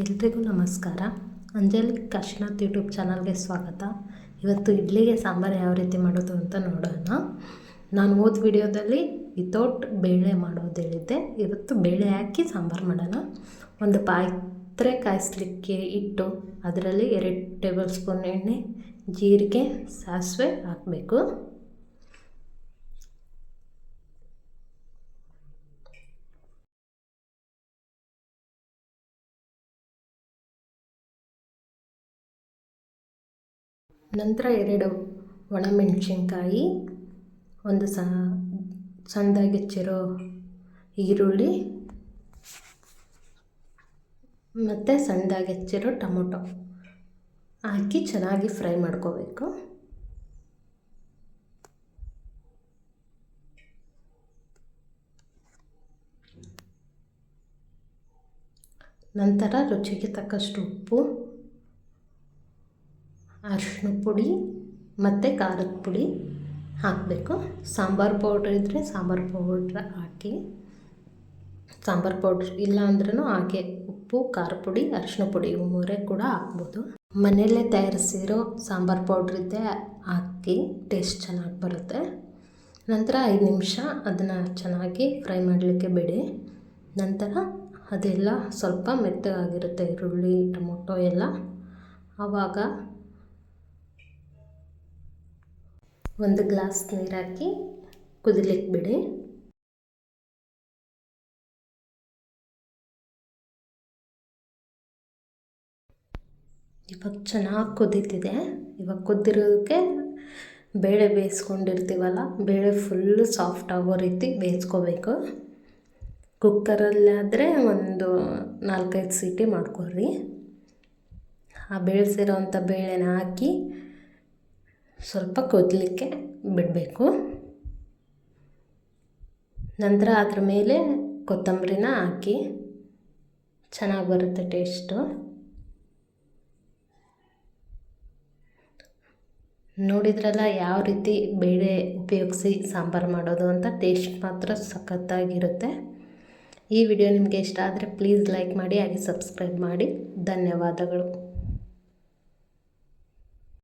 ಎಲ್ರಿಗೂ ನಮಸ್ಕಾರ. ಅಂಜಲಿ ಕಾಶಿನಾಥ್ ಯೂಟ್ಯೂಬ್ ಚಾನಲ್ಗೆ ಸ್ವಾಗತ. ಇವತ್ತು ಇಡ್ಲಿಗೆ ಸಾಂಬಾರು ಯಾವ ರೀತಿ ಮಾಡೋದು ಅಂತ ನೋಡೋಣ. ನಾನು ಓದ್ ವಿಡಿಯೋದಲ್ಲಿ ವಿತೌಟ್ ಬೇಳೆ ಮಾಡೋದು ಹೇಳಿದ್ದೆ. ಇವತ್ತು ಬೇಳೆ ಹಾಕಿ ಸಾಂಬಾರು ಮಾಡೋಣ. ಒಂದು ಪಾತ್ರೆ ಕಾಯಿಸ್ಲಿಕ್ಕೆ ಇಟ್ಟು ಅದರಲ್ಲಿ ಎರಡು ಟೇಬಲ್ ಸ್ಪೂನ್ ಎಣ್ಣೆ, ಜೀರಿಗೆ, ಸಾಸಿವೆ ಹಾಕಬೇಕು. ನಂತರ ಎರಡು ಒಣಮೆಣಸಿನ್ಕಾಯಿ, ಒಂದು ಸಣ್ಣದಾಗಿ ಹೆಚ್ಚಿರೋ ಈರುಳ್ಳಿ ಮತ್ತು ಸಣ್ಣದಾಗಿ ಹೆಚ್ಚಿರೋ ಟೊಮೊಟೊ ಹಾಕಿ ಚೆನ್ನಾಗಿ ಫ್ರೈ ಮಾಡ್ಕೋಬೇಕು. ನಂತರ ರುಚಿಗೆ ತಕ್ಕಷ್ಟು ಉಪ್ಪು ಅರಿಶಿನ ಪುಡಿ, ಮತ್ತು ಖಾರದ ಪುಡಿ ಹಾಕಬೇಕು. ಸಾಂಬಾರು ಪೌಡ್ರ್ ಇದ್ದರೆ ಸಾಂಬಾರು ಪೌಡ್ರ್ ಹಾಕಿ, ಸಾಂಬಾರು ಪೌಡ್ರ್ ಇಲ್ಲ ಅಂದ್ರೂ ಹಾಗೆ ಉಪ್ಪು, ಖಾರ ಪುಡಿ, ಅರಿಶಿನ ಪುಡಿ ಇವು ಮೂರೇ ಕೂಡ ಹಾಕ್ಬೋದು. ಮನೆಯಲ್ಲೇ ತಯಾರಿಸಿರೋ ಸಾಂಬಾರು ಪೌಡ್ರ್ ಇದ್ದೆ ಹಾಕಿ ಟೇಸ್ಟ್ ಚೆನ್ನಾಗಿ ಬರುತ್ತೆ. ನಂತರ ಐದು ನಿಮಿಷ ಅದನ್ನು ಚೆನ್ನಾಗಿ ಫ್ರೈ ಮಾಡಲಿಕ್ಕೆ ಬಿಡಿ. ನಂತರ ಅದೆಲ್ಲ ಸ್ವಲ್ಪ ಮೆತ್ತಗಾಗಿರುತ್ತೆ, ಈರುಳ್ಳಿ, ಟೊಮೊಟೊ ಎಲ್ಲ. ಆವಾಗ ಒಂದು ಗ್ಲಾಸ್ ನೀರು ಹಾಕಿ ಕುದಿಲಿಕ್ಕೆ ಬಿಡಿ. ಇವಾಗ ಚೆನ್ನಾಗಿ ಕುದೀತಿದೆ. ಇವಾಗ ಕುದ್ದಿರೋದಕ್ಕೆ ಬೇಳೆ ಬೇಯಿಸ್ಕೊಂಡಿರ್ತೀವಲ್ಲ, ಬೇಳೆ ಫುಲ್ಲು ಸಾಫ್ಟ್ ಆಗೋ ರೀತಿ ಬೇಯಿಸ್ಕೋಬೇಕು. ಕುಕ್ಕರಲ್ಲಾದರೆ ಒಂದು ನಾಲ್ಕೈದು ಸೀಟಿ ಮಾಡ್ಕೊಳ್ರಿ. ಆ ಬೇಯಿಸಿರೋವಂಥ ಬೇಳೆನ ಹಾಕಿ ಸ್ವಲ್ಪ ಕುದಲಿಕ್ಕೆ ಬಿಡಬೇಕು. ನಂತರ ಅದ್ರ ಮೇಲೆ ಕೊತ್ತಂಬರಿನ ಹಾಕಿ ಚೆನ್ನಾಗಿ ಬರುತ್ತೆ ಟೇಸ್ಟು ನೋಡಿದ್ರಲ್ಲ ಯಾವ ರೀತಿ ಬೇಳೆ ಉಪಯೋಗಿಸಿ ಸಾಂಬಾರು ಮಾಡೋದು ಅಂತ ಟೇಸ್ಟ್ ಮಾತ್ರ ಸಖತ್ತಾಗಿರುತ್ತೆ. ಈ ವಿಡಿಯೋ ನಿಮಗೆ ಇಷ್ಟ ಆದರೆ ಪ್ಲೀಸ್ ಲೈಕ್ ಮಾಡಿ ಹಾಗೆ ಸಬ್ಸ್ಕ್ರೈಬ್ ಮಾಡಿ. ಧನ್ಯವಾದಗಳು.